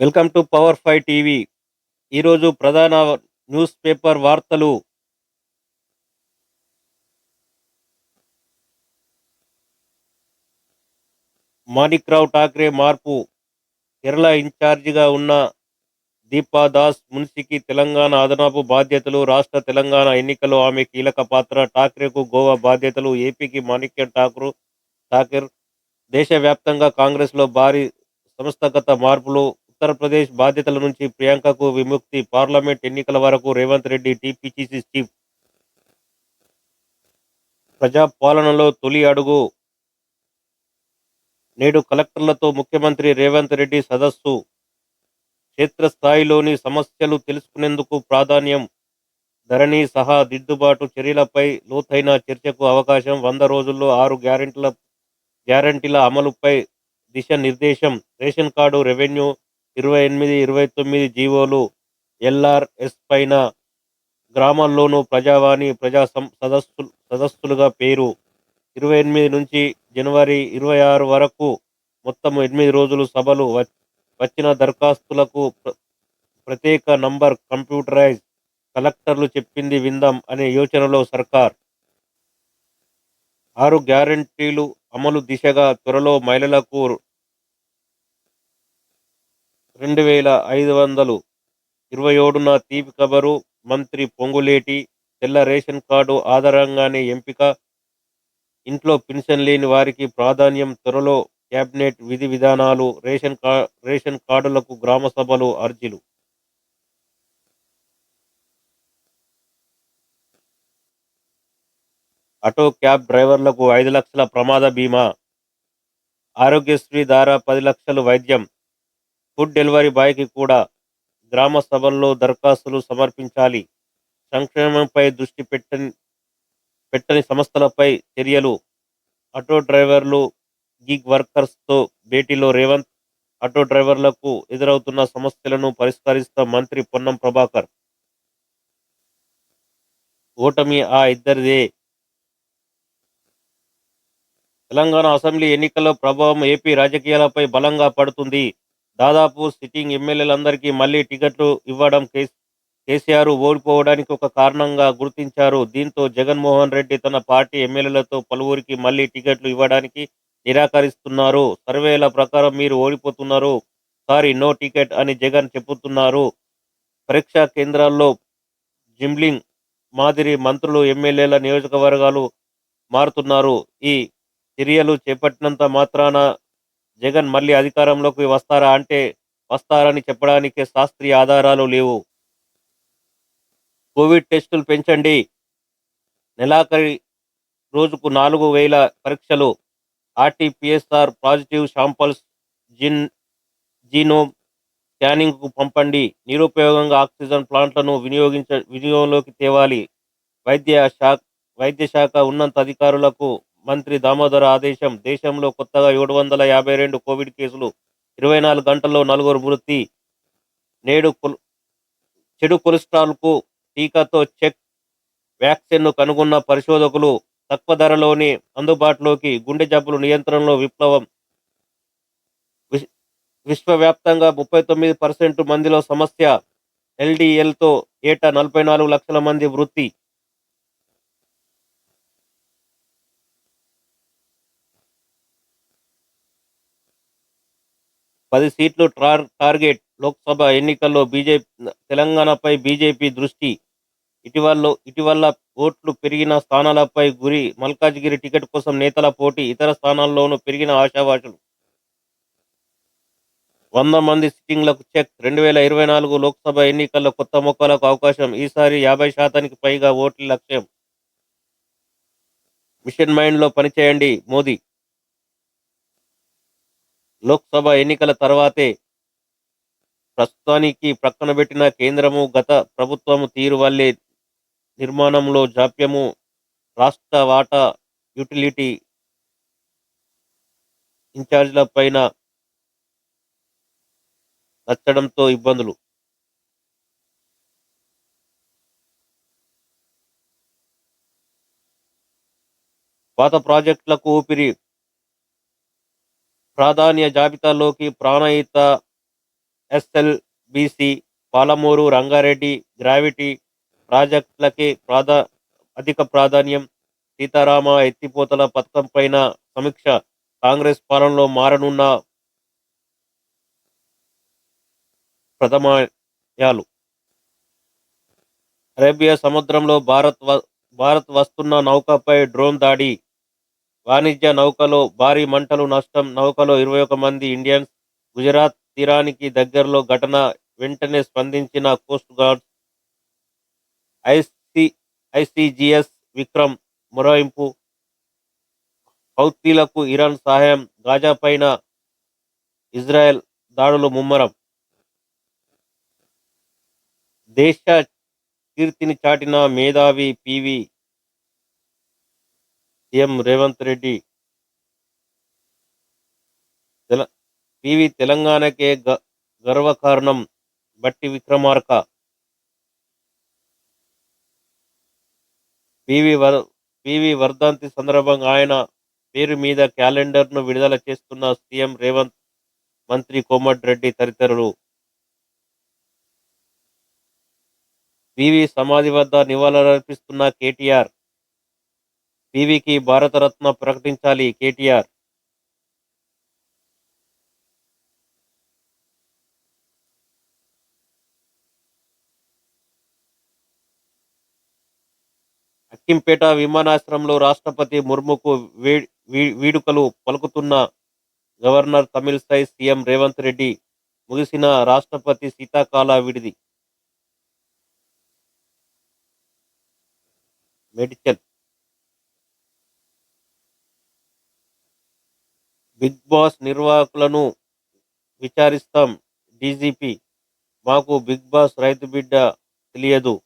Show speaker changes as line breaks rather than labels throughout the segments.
Welcome to power five TV. ఈరోజు ప్రధాన news paper వార్తలు. మాణిక్రావు ఠాక్రే మార్పు. కేరళ ఇన్ఛార్జిగా ఉన్న దీపా దాస్ మున్సికి తెలంగాణ అదనపు బాధ్యతలు రాష్ట్ర తెలంగాణ ఎన్నికల్లో ఆమె కీలక పాత్ర. ఠాక్రేకు గోవా బాధ్యతలు ఏపీకి మాణిక్య ఠాకూర్ ఠాకర్ దేశవ్యాప్తంగా కాంగ్రెస్లో భారీ సంస్థాగత మార్పులు. ఉత్తరప్రదేశ్ బాధ్యతల నుంచి ప్రియాంకకు విముక్తి పార్లమెంట్ ఎన్నికల వరకు రేవంత్ రెడ్డి టీపీసీసీ చీఫ్. ప్రజాపాలనలో తొలి అడుగు. నేడు కలెక్టర్లతో ముఖ్యమంత్రి రేవంత్ రెడ్డి సదస్సు. క్షేత్రస్థాయిలోని సమస్యలు తెలుసుకునేందుకు ప్రాధాన్యం. ధరణి సహా దిద్దుబాటు చర్యలపై లోతైన చర్చకు అవకాశం. వంద రోజుల్లో ఆరు గ్యారెంటీల గ్యారంటీల అమలుపై దిశ నిర్దేశం. రేషన్ కార్డు రెవెన్యూ ఇరవై ఎనిమిది ఇరవై తొమ్మిది జీవోలు ఎల్ఆర్ఎస్ పైన గ్రామాల్లోనూ ప్రజావాణి ప్రజా సం- సదస్సు సదస్సులుగా పేరు. ఇరవై ఎనిమిది నుంచి జనవరి ఇరవై ఆరు వరకు మొత్తం ఎనిమిది రోజులు సభలు వచ్చిన దరఖాస్తులకు ప్ర- ప్రత్యేక నంబర్ కంప్యూటరైజ్ కలెక్టర్లు చెప్పింది విందాం అనే యోచనలో సర్కార్. ఆరు గ్యారంటీలు అమలు దిశగా త్వరలో మహిళలకు రెండు వేల ఐదు వందలు. ఇరవై ఏడున తీపి కబరు మంత్రి పొంగులేటి తెల్ల రేషన్ కార్డు ఆధారంగానే ఎంపిక. ఇంట్లో పెన్షన్ లేని వారికి ప్రాధాన్యం త్వరలో క్యాబినెట్ విధి విధానాలు రేషన్ కా రేషన్ కార్డులకు గ్రామ సభలు అర్జీలు. ఆటో క్యాబ్ డ్రైవర్లకు ఐదు లక్షల ప్రమాద బీమా. ఆరోగ్యశ్రీ ద్వారా పది లక్షలు వైద్యం. ఫుడ్ డెలివరీ బాయ్కి కూడా గ్రామ సభల్లో దరఖాస్తులు సమర్పించాలి. సంక్షేమంపై దృష్టి పెట్టని పెట్టని సంస్థలపై చర్యలు. ఆటో డ్రైవర్లు గిగ్ వర్కర్స్తో భేటీలో రేవంత్ ఆటో డ్రైవర్లకు ఎదురవుతున్న సమస్యలను పరిష్కరిస్తా మంత్రి పొన్నం ప్రభాకర్. ఓటమి ఆ ఇద్దరిదే. తెలంగాణ అసెంబ్లీ ఎన్నికల్లో ప్రభావం ఏపీ రాజకీయాలపై బలంగా పడుతుంది. దాదాపు సిట్టింగ్ ఎమ్మెల్యేలందరికీ మళ్ళీ టికెట్లు ఇవ్వడం కేస్- కేసీఆర్ ఓడిపోవడానికి ఒక కారణంగా గుర్తించారు. దీంతో జగన్మోహన్ రెడ్డి తన పార్టీ ఎమ్మెల్యేలతో పలువురికి మళ్ళీ టికెట్లు ఇవ్వడానికి నిరాకరిస్తున్నారు. సర్వేల ప్రకారం మీరు ఓడిపోతున్నారు. సారీ నో టికెట్ అని జగన్ చెబుతున్నారు. పరీక్షా కేంద్రాల్లో జిమ్లింగ్ మాదిరి మంత్రులు ఎమ్మెల్యేల నియోజకవర్గాలు మారుతున్నారు. ఈ చర్యలు చేపట్టినంత మాత్రాన జగన్ మళ్ళీ అధికారంలోకి వస్తారా అంటే వస్తారని చెప్పడానికి శాస్త్రీయ ఆధారాలు లేవు. కోవిడ్ టెస్టులు పెంచండి. నెలాఖరి రోజుకు నాలుగు వేల పరీక్షలు. ఆర్టీపీఎస్ఆర్ పాజిటివ్ శాంపల్స్ జిన్ జీనోమ్ స్కానింగ్కు పంపండి. నిరుపయోగంగా ఆక్సిజన్ ప్లాంట్లను వినియోగించ వినియోగంలోకి తేవాలి. వైద్య శాఖ వైద్య శాఖ ఉన్నంత అధికారులకు మంత్రి దామోదర ఆదేశం దేశంలో కొత్తగా ఏడు వందల యాభై రెండు కోవిడ్ కేసులు ఇరవై నాలుగు గంటల్లో నలుగురు మృతి నేడు చెడు కొలెస్ట్రాల్కు టీకాతో చెక్ వ్యాక్సిన్ను కనుగొన్న పరిశోధకులు తక్కువ ధరలోని అందుబాటులోకి గుండె జబ్బులు నియంత్రణలో విప్లవం విశ్- విశ్వవ్యాప్తంగా ముప్పై తొమ్మిది పర్సెంట్ మందిలో సమస్య ఎల్డిఎల్తో ఏటా నలభై నాలుగు లక్షల మంది వృత్తి పది సీట్లు టార్ టార్గెట్ లోక్సభ ఎన్నికల్లో బీజేపీ తెలంగాణపై బీజేపీ దృష్టి. ఇటీవల ఇటీవల ఓట్లు పెరిగిన స్థానాలపై గురి మల్కాజ్గిరి టికెట్ కోసం నేతల పోటీ ఇతర స్థానాల్లోనూ పెరిగిన ఆశావాషులు వంద మంది సిట్టింగ్లకు చెక్. రెండు వేల ఇరవై నాలుగు లోక్సభ ఎన్నికల్లో కొత్త మొక్కలకు అవకాశం. ఈసారి యాభై శాతానికి పైగా ఓట్ల లక్ష్యం. మిషన్ మైండ్లో పనిచేయండి మోదీ. లోక్సభ ఎన్నికల తర్వాతే ప్రస్తుతానికి ప్రక్కన పెట్టిన కేంద్రము గత ప్రభుత్వము తీరు వల్లే నిర్మాణంలో జాప్యము రాష్ట్ర వాటా యూటిలిటీ ఇన్ఛార్జ్ల పైన నచ్చడంతో ఇబ్బందులు. పాత ప్రాజెక్టులకు ఊపిరి ప్రాధాన్య జాబితాలోకి ప్రాణహిత ఎస్ఎల్బిసి పాలమూరు రంగారెడ్డి గ్రావిటీ ప్రాజెక్టులకి ప్రాధా అధిక ప్రాధాన్యం. సీతారామ ఎత్తిపోతల పథకంపైన సమీక్ష. కాంగ్రెస్ పాలనలో మారనున్న ప్రథమాయాలు. అరేబియా సముద్రంలో భారత్ వ- భారత్ వస్తున్న నౌకపై డ్రోన్ దాడి. వాణిజ్య నౌకలో భారీ మంటలు నష్టం. నౌకలో ఇరవై ఒక మంది ఇండియన్స్ గుజరాత్ తీరానికి దగ్గరలో ఘటన వెంటనే స్పందించిన coast guard IC ICGS Vikram మొరాయింపు. హౌతీలకు ఇరాన్ సహాయం. గాజా పైన ఇజ్రాయెల్ దాడులు ముమ్మరం. దేశ కీర్తిని చాటిన మేధావి పివి సీఎం రేవంత్ రెడ్డి. తెల- పివి తెలంగాణకే గ- గర్వకారణం బట్టి విక్రమార్క. పివి వర్ పివి వర్ధంతి సందర్భంగా ఆయన పేరు మీద క్యాలెండర్ను విడుదల చేస్తున్న సీఎం రేవంత్ మంత్రి కోమటిరెడ్డి తదితరులు. పివి సమాధి వద్ద నివాళులర్పిస్తున్న కేటీఆర్ పివికి భారతరత్న ప్రకటించాలి కేటీఆర్. అక్కింపేట విమానాశ్రయంలో రాష్ట్రపతి ముర్ముకు వీడుకలు పలుకుతున్న గవర్నర్ తమిళసై సీఎం రేవంత్ రెడ్డి ముగిసిన రాష్ట్రపతి శీతాకాల విడిది. మెడికల్ బిగ్ బాస్ నిర్వాహకులను విచారిస్తాం. డీజీపీ మాకు బిగ్ బాస్ రైతు బిడ్డ తెలియదు.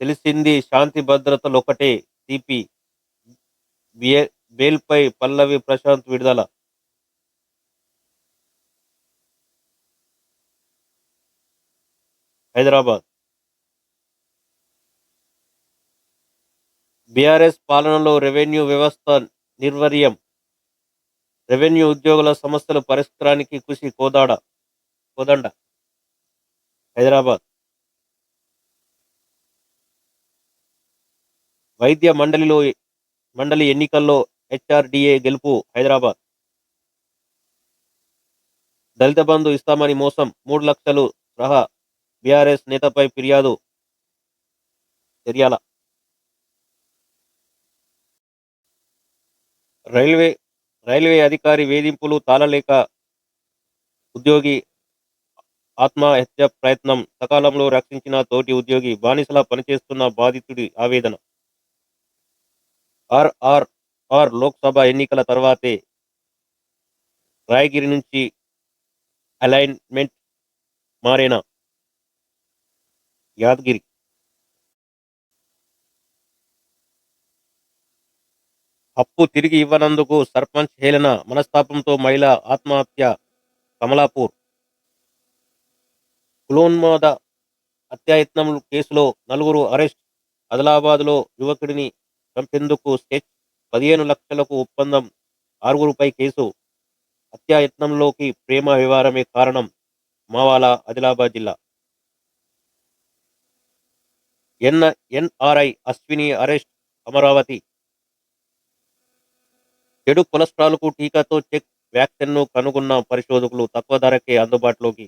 తెలిసింది శాంతి భద్రతలు ఒకటే. సిపి బే- పల్లవి ప్రశాంత్ విడుదల. హైదరాబాద్. బీఆర్ఎస్ పాలనలో రెవెన్యూ వ్యవస్థ నిర్వర్యం. రెవెన్యూ ఉద్యోగుల సమస్యల పరిష్కారానికి కృషి కోదాడ కోదండ హైదరాబాద్. వైద్య మండలిలో మండలి ఎన్నికల్లో హెచ్ఆర్డిఏ గెలుపు హైదరాబాద్. దళిత బంధు ఇస్తామని మోసం మూడు లక్షలు సహా బీఆర్ఎస్ నేతపై ఫిర్యాదు చర్యాల రైల్వే రైల్వే అధికారి వేధింపులు తాళలేక ఉద్యోగి ఆత్మహత్య ప్రయత్నం సకాలంలో రక్షించిన తోటి ఉద్యోగి బానిసలా పనిచేస్తున్న బాధితుడి ఆవేదన. ఆర్ఆర్ఆర్ లోక్సభ ఎన్నికల తర్వాతే రాయగిరి నుంచి అలైన్మెంట్ మారేనా యాదగిరి అప్పు తిరిగి ఇవ్వనందుకు సర్పంచ్ హేళన మనస్తాపంతో మహిళ ఆత్మహత్య కమలాపూర్. కులోన్మాద హత్యాయత్నం కేసులో నలుగురు అరెస్ట్. ఆదిలాబాద్లో యువకుడిని చంపేందుకు స్కెచ్ పదిహేను లక్షలకు ఒప్పందం ఆరుగురుపై కేసు. హత్యాయత్నంలోకి ప్రేమ వ్యవహారమే కారణం మావాల ఆదిలాబాద్ జిల్లా. N NRI Ashwini arrest Amaravati. చెడు కొలెస్ట్రాల్కు టీకాతో చెక్ వ్యాక్సిన్ను కనుగొన్న పరిశోధకులు తక్కువ ధరకే అందుబాటులోకి.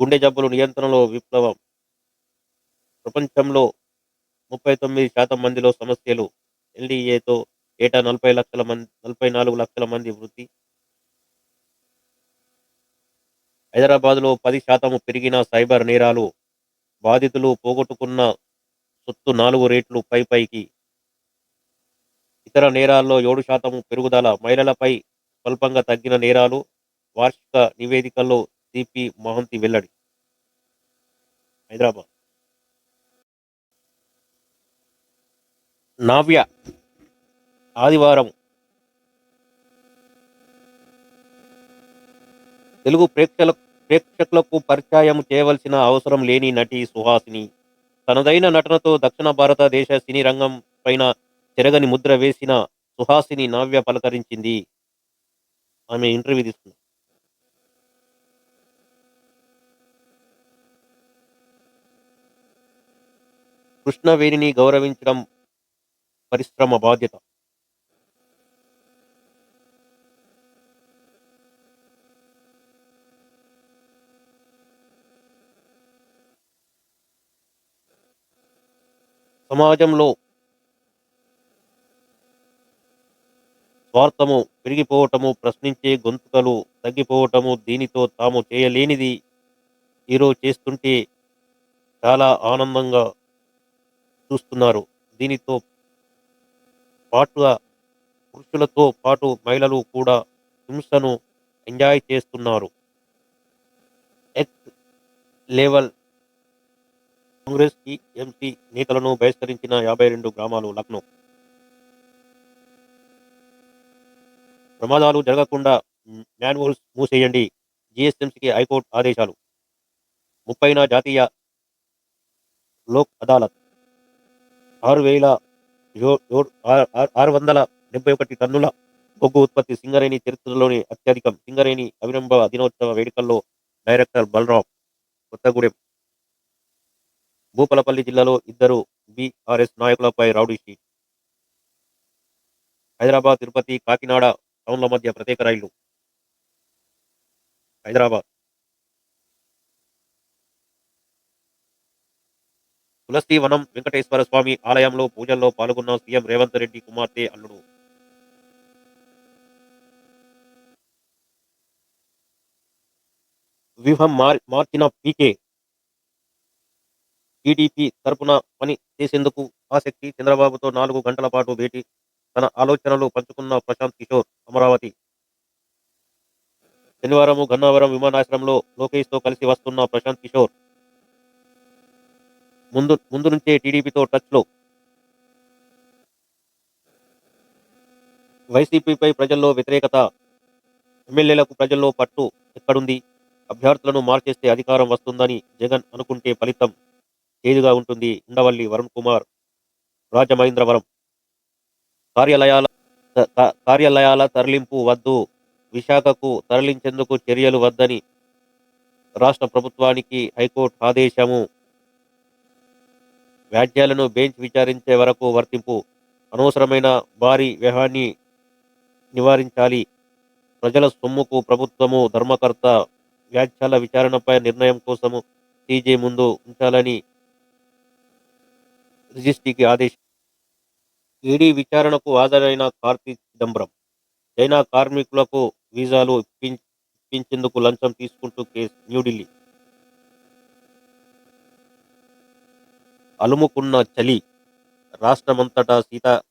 గుండె జబ్బులు నియంత్రణలో విప్లవం. ప్రపంచంలో ముప్పై తొమ్మిది శాతం మందిలో సమస్యలు. ఎల్డీఏతో ఏటా నలభై లక్షల మంది నలభై నాలుగు లక్షల మంది వృద్ధి. హైదరాబాద్లో పది శాతం పెరిగిన సైబర్ నేరాలు బాధితులు పోగొట్టుకున్న సొత్తు నాలుగు రేట్లు పై పైకి. ఇతర నేరాల్లో ఏడు శాతం పెరుగుదల మహిళలపై స్వల్పంగా తగ్గిన నేరాలు వార్షిక నివేదికల్లో సిపి మహంతి వెల్లడి. హైదరాబాద్. నావ్య ఆదివారం తెలుగు ప్రేక్షకుల ప్రేక్షకులకు పరిచయం చేయవలసిన అవసరం లేని నటి సుహాసిని. తనదైన నటనతో దక్షిణ భారతదేశ సినీ రంగం పైన తిరగని ముద్ర వేసిన సుహాసిని నావ్య పలకరించింది. ఆమె ఇంటర్వ్యూ తీసుకుంది. కృష్ణవేణిని గౌరవించడం పరిశ్రమ బాధ్యత. సమాజంలో స్వార్థము పెరిగిపోవటము ప్రశ్నించే గొంతుకలు తగ్గిపోవటము దీనితో తాము చేయలేనిది ఈరోజు చేస్తుంటే చాలా ఆనందంగా చూస్తున్నారు. దీనితో పాటుగా పురుషులతో పాటు మహిళలు కూడా హింసను ఎంజాయ్ చేస్తున్నారు. ఎక్స్ లెవెల్ కాంగ్రెస్కి ఎంపీ నేతలను బహిష్కరించిన యాభై రెండు గ్రామాలు లక్నో ప్రమాదాలు జరగకుండా మాన్యువల్స్ మూసేయండి. జిఎస్ఎంసీకి హైకోర్టు ఆదేశాలు. ముప్పైన జాతీయ లోక్ అదాలత్. ఆరు వేల ఆరు- వందల డెబ్బై ఒకటి టన్నుల బొగ్గు ఉత్పత్తి సింగరేణి చరిత్రలోని అత్యధికం. సింగరేణి అవినంబ దినోత్సవ వేడుకల్లో డైరెక్టర్ బలరాం కొత్తగూడెం. భూపలపల్లి జిల్లాలో ఇద్దరు బీఆర్ఎస్ నాయకులపై రౌడీ షీట్. హైదరాబాద్ తిరుపతి కాకినాడ టౌన్ల మధ్య ప్రత్యేక రైళ్ళు. హైదరాబాద్. తులసి వనం వెంకటేశ్వర స్వామి ఆలయంలో పూజల్లో పాల్గొన్న సీఎం రేవంత్ రెడ్డి కుమార్తె అల్లుడు. వ్యూహం మార్చిన పీకే. టీడీపీ తరపున పని చేసేందుకు ఆసక్తి చంద్రబాబుతో నాలుగు గంటల పాటు భేటీ తన ఆలోచనలు పంచుకున్న ప్రశాంత్ కిషోర్ అమరావతి. శనివారం గన్నవరం విమానాశ్రయంలో లోకేష్తో కలిసి వస్తున్న ప్రశాంత్ కిషోర్. ముందు ముందు నుంచే టీడీపీతో టచ్లో వైసీపీపై ప్రజల్లో వ్యతిరేకత ఎమ్మెల్యేలకు ప్రజల్లో పట్టు ఎక్కడుంది? అభ్యర్థులను మార్చేస్తే అధికారం వస్తుందని జగన్ అనుకుంటే ఫలితం చేదుగా ఉంటుంది? ఉండవల్లి వరుణ్ కుమార్ రాజమహేంద్రవరం. కార్యాలయాల కార్యాలయాల తరలింపు వద్దు. విశాఖకు తరలించేందుకు చర్యలు వద్దని రాష్ట్ర ప్రభుత్వానికి హైకోర్టు ఆదేశము. వ్యాజ్యాలను బెంచ్ విచారించే వరకు వర్తింపు. అనవసరమైన భారీ వ్యయాన్ని నివారించాలి. ప్రజల సొమ్ముకు ప్రభుత్వము ధర్మకర్త వ్యాజ్యాల విచారణపై నిర్ణయం కోసము సీజే ముందు ఉంచాలని రిజిస్ట్రీకి ఆదేశం ఈడీ విచారణకు హాజరైన కార్తీక్ చిదంబరం. చైనా కార్మికులకు వీసాలు ఇప్పించేందుకు లంచం తీసుకుంటూ కేసు న్యూఢిల్లీ. అలుముకున్న చలి రాష్ట్రమంతటా శీత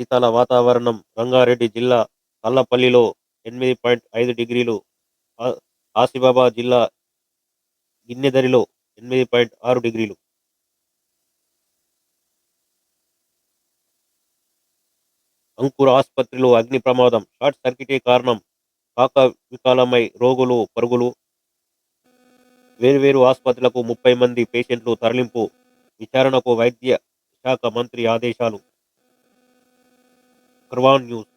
శీతల వాతావరణం రంగారెడ్డి జిల్లా కల్లపల్లిలో ఎనిమిది పాయింట్ ఐదు డిగ్రీలు ఆ- ఆసిఫాబాద్ జిల్లా గిన్నెదరిలో ఎనిమిది పాయింట్ ఆరు డిగ్రీలు. అంకుర ఆసుపత్రిలో అగ్ని ప్రమాదం. షార్ట్ సర్క్యూటే కారణం. కాక వికాలమై రోగులు పరుగులు. వేర్వేరు ఆసుపత్రులకు ముప్పై మంది పేషెంట్లు తరలింపు. విచారణకు వైద్య శాఖ మంత్రి ఆదేశాలు. కర్వాన్ న్యూస్.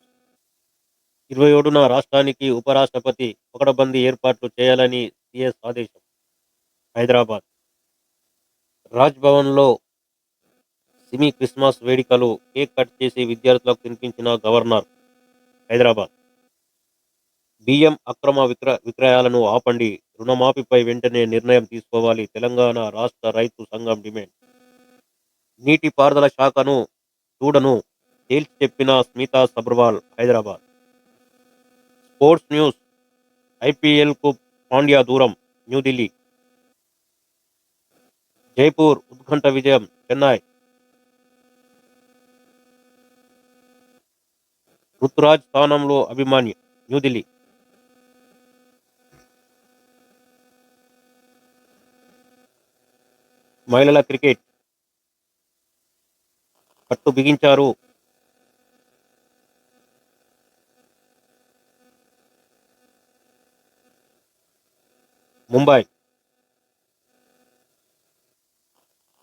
ఇరవై ఏడున రాష్ట్రానికి ఉపరాష్ట్రపతి ఒకటబంది ఏర్పాట్లు చేయాలని సిఎస్ ఆదేశం. హైదరాబాద్. రాజ్భవన్లో సిమి క్రిస్మస్ వేడుకలు కేక్ కట్ చేసి విద్యార్థులకు తినిపించిన గవర్నర్ హైదరాబాద్. బియ్యం అక్రమ విక్ర విక్రయాలను ఆపండి. రుణమాఫీపై వెంటనే నిర్ణయం తీసుకోవాలి. తెలంగాణ రాష్ట్ర రైతు సంఘం డిమాండ్. నీటిపారుదల శాఖను చూడను తేల్చి చెప్పిన స్మితా సబర్వాల్ హైదరాబాద్. స్పోర్ట్స్ న్యూస్ ఐపీఎల్కు పాండ్యా దూరం న్యూఢిల్లీ. జైపూర్ ఉత్కంఠ విజయం చెన్నై. రుతురాజ్ స్థానంలో అభిమాన్యు న్యూఢిల్లీ. మహిళల క్రికెట్ పట్టు బిగించారు. ముంబై.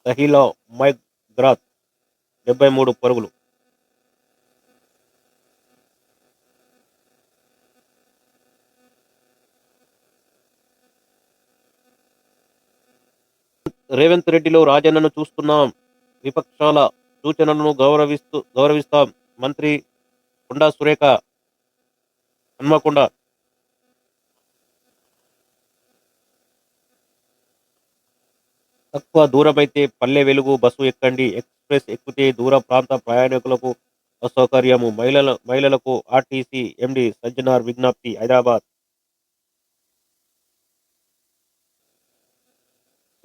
సహీలో మైక్ గ్రాత్ డెబ్బై మూడు పరుగులు. రేవంత్ రెడ్డిలో రాజన్నను చూస్తున్నాం. విపక్షాల సూచనలను గౌరవిస్తూ గౌరవిస్తాం. మంత్రి కొండా సురేఖ హన్మకొండ తక్కువ దూరమైతే పల్లె వెలుగు బస్సు ఎక్కండి. ఎక్స్ప్రెస్ ఎక్కితే దూర ప్రాంత ప్రయాణికులకు అసౌకర్యము. మహిళల మహిళలకు ఆర్టీసీ ఎండి సజ్జనార్ విజ్ఞప్తి హైదరాబాద్.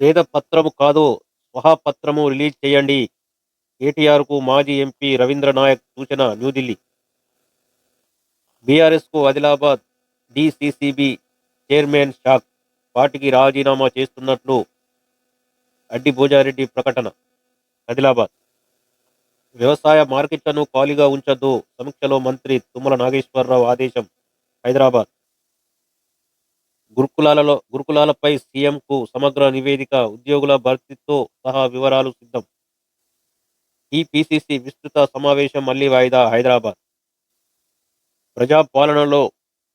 పేద పత్రము కాదు. స్వహపత్రము రిలీజ్ చేయండి. కేటీఆర్కు మాజీ ఎంపీ రవీంద్ర నాయక్ సూచన న్యూఢిల్లీ. బీఆర్ఎస్కు ఆదిలాబాద్ డిసిసిబి చైర్మన్ షాక్. పార్టీకి రాజీనామా చేస్తున్నట్లు అడ్డి భోజారెడ్డి ప్రకటన. ఆదిలాబాద్. వ్యవసాయ మార్కెట్లను ఖాళీగా ఉంచద్దు. సమీక్షలో మంత్రి తుమ్మల నాగేశ్వరరావు ఆదేశం. హైదరాబాద్. గురుకులాలలో గురుకులాలపై సీఎంకు సమగ్ర నివేదిక ఉద్యోగుల భర్తీతో సహా వివరాలు సిద్ధం. ఈ పిసిసి విస్తృత సమావేశం మళ్ళీ వాయిదా హైదరాబాద్. ప్రజాపాలనలో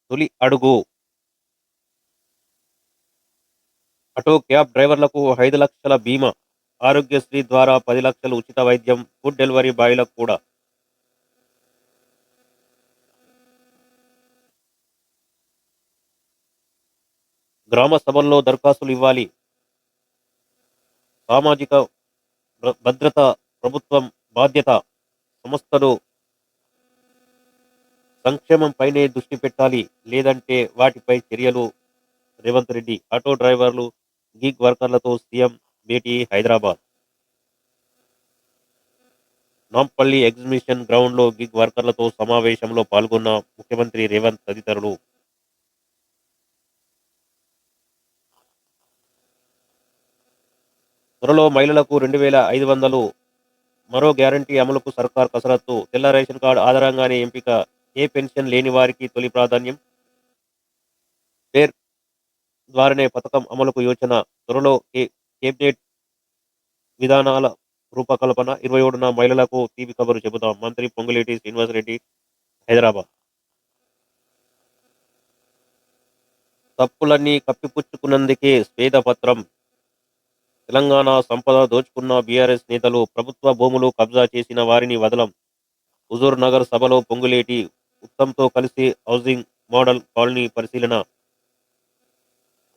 తొలి అడుగు. ఆటో క్యాబ్ డ్రైవర్లకు ఐదు లక్షల బీమా. ఆరోగ్యశ్రీ ద్వారా పది లక్షలు ఉచిత వైద్యం ఫుడ్ డెలివరీ బాయ్లకు కూడా. గ్రామ సభల్లో దరఖాస్తులు ఇవ్వాలి. సామాజిక భ- భద్రత ప్రభుత్వం బాధ్యత సంస్థలు సంక్షేమంపైనే దృష్టి పెట్టాలి. లేదంటే వాటిపై చర్యలు Revanth Reddy auto drivers gig వర్కర్లతో CM భేటీ హైదరాబాద్. నాంపల్లి ఎగ్జిబిషన్ గ్రౌండ్లో గిగ్ వర్కర్లతో సమావేశంలో పాల్గొన్న ముఖ్యమంత్రి రేవంత్ తదితరులు త్వరలో మహిళలకు రెండు వేల ఐదు వందలు. మరో గ్యారంటీ అమలుకు సర్కార్ కసరత్తు. తెల్ల రేషన్ కార్డు ఆధారంగానే ఎంపిక. ఏ పెన్షన్ లేని వారికి తొలి ప్రాధాన్యం. పేర్ ద్వారానే పథకం అమలుకు యోచన. త్వరలో కేబినెట్ విధానాల రూపకల్పన. ఇరవై ఏడున మహిళలకు తీపి కబురు చెబుతాం మంత్రి పొంగులేటి శ్రీనివాసరెడ్డి హైదరాబాద్. తప్పులన్నీ కప్పిపుచ్చుకున్నందుకే శ్వేతపత్రం తెలంగాణ సంపద దోచుకున్న బీఆర్ఎస్ నేతలు ప్రభుత్వ భూములు కబ్జా చేసిన వారిని వదలం. హుజూర్ నగర్ సభలో పొంగులేటి ఉత్తమ్తో కలిసి హౌసింగ్ మోడల్ కాలనీ పరిశీలన.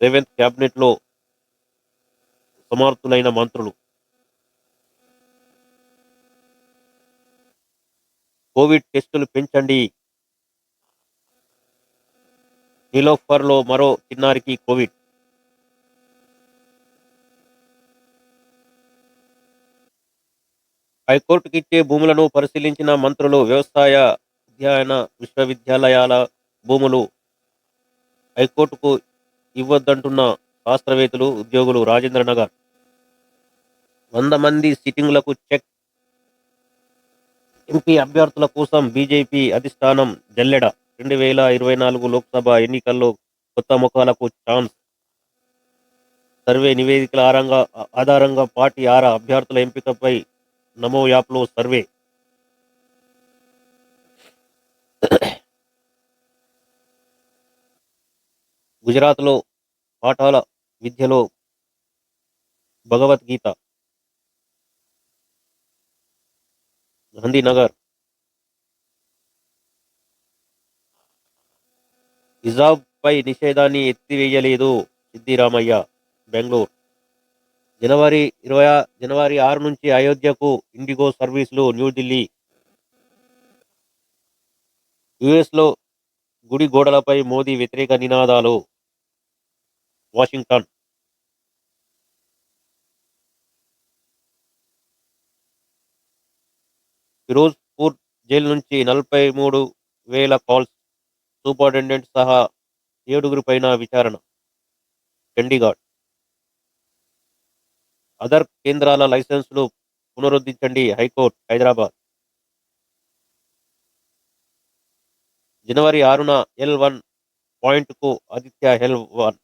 రేవంత్ క్యాబినెట్లో సమర్థులైన మంత్రులు. కోవిడ్ టెస్టులు పెంచండి. నిలోఫర్లో మరో చిన్నారికి కోవిడ్. హైకోర్టుకి ఇచ్చే భూములను పరిశీలించిన మంత్రులు వ్యవసాయ అధ్యయన విశ్వవిద్యాలయాల భూములు హైకోర్టుకు ఇవ్వద్దంటున్న శాస్త్రవేత్తలు ఉద్యోగులు రాజేంద్ర నగర్. వంద మంది సిట్టింగ్లకు చెక్ ఎంపీ అభ్యర్థుల కోసం బీజేపీ అధిష్టానం జల్లెడ. రెండు వేల ఇరవై నాలుగు లోక్సభ ఎన్నికల్లో కొత్త ముఖాలకు ఛాన్స్. సర్వే నివేదికల ఆరంగా ఆధారంగా పార్టీ ఆరా అభ్యర్థుల ఎంపికపై నమో యాప్లో సర్వే. గుజరాత్లో పాఠాల విద్యలో భగవద్గీత. గాంధీనగర్. హిజాబ్పై నిషేధాన్ని ఎత్తివేయలేదు సిద్దిరామయ్య బెంగళూరు. జనవరి ఇరవై జనవరి ఆరు నుంచి అయోధ్యకు ఇండిగో సర్వీసులు న్యూఢిల్లీ యుఎస్లో గుడి గోడలపై మోదీ వ్యతిరేక నినాదాలు. వాషింగ్టన్. ఫిరోజ్పూర్ జైలు నుంచి నలభై మూడు వేల కాల్స్. సూపరింటెండెంట్ సహా ఏడుగురిపైన విచారణ. చండీగఢ్. అదర్ కేంద్రాల లైసెన్సులు పునరుద్ధరించండి హైకోర్టు హైదరాబాద్. జనవరి ఆరున ఎల్ వన్ పాయింట్కు ఆదిత్య హెల్ వన్.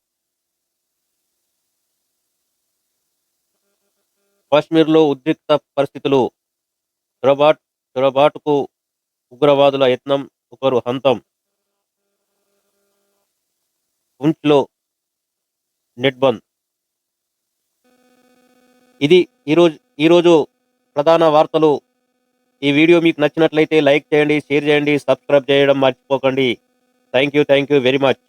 కాశ్మీర్లో ఉద్రిక్త పరిస్థితులు. చొరబాట్ చొరబాటుకు ఉగ్రవాదుల యత్నం ఒకరు హంతం. పుంచ్లో నెట్ బంద్. ఇది ఈరోజు ఈరోజు ప్రధాన వార్తలు. ఈ వీడియో మీకు నచ్చినట్లయితే లైక్ చేయండి షేర్ చేయండి సబ్స్క్రైబ్ చేయడం మర్చిపోకండి. Thank you thank you very much.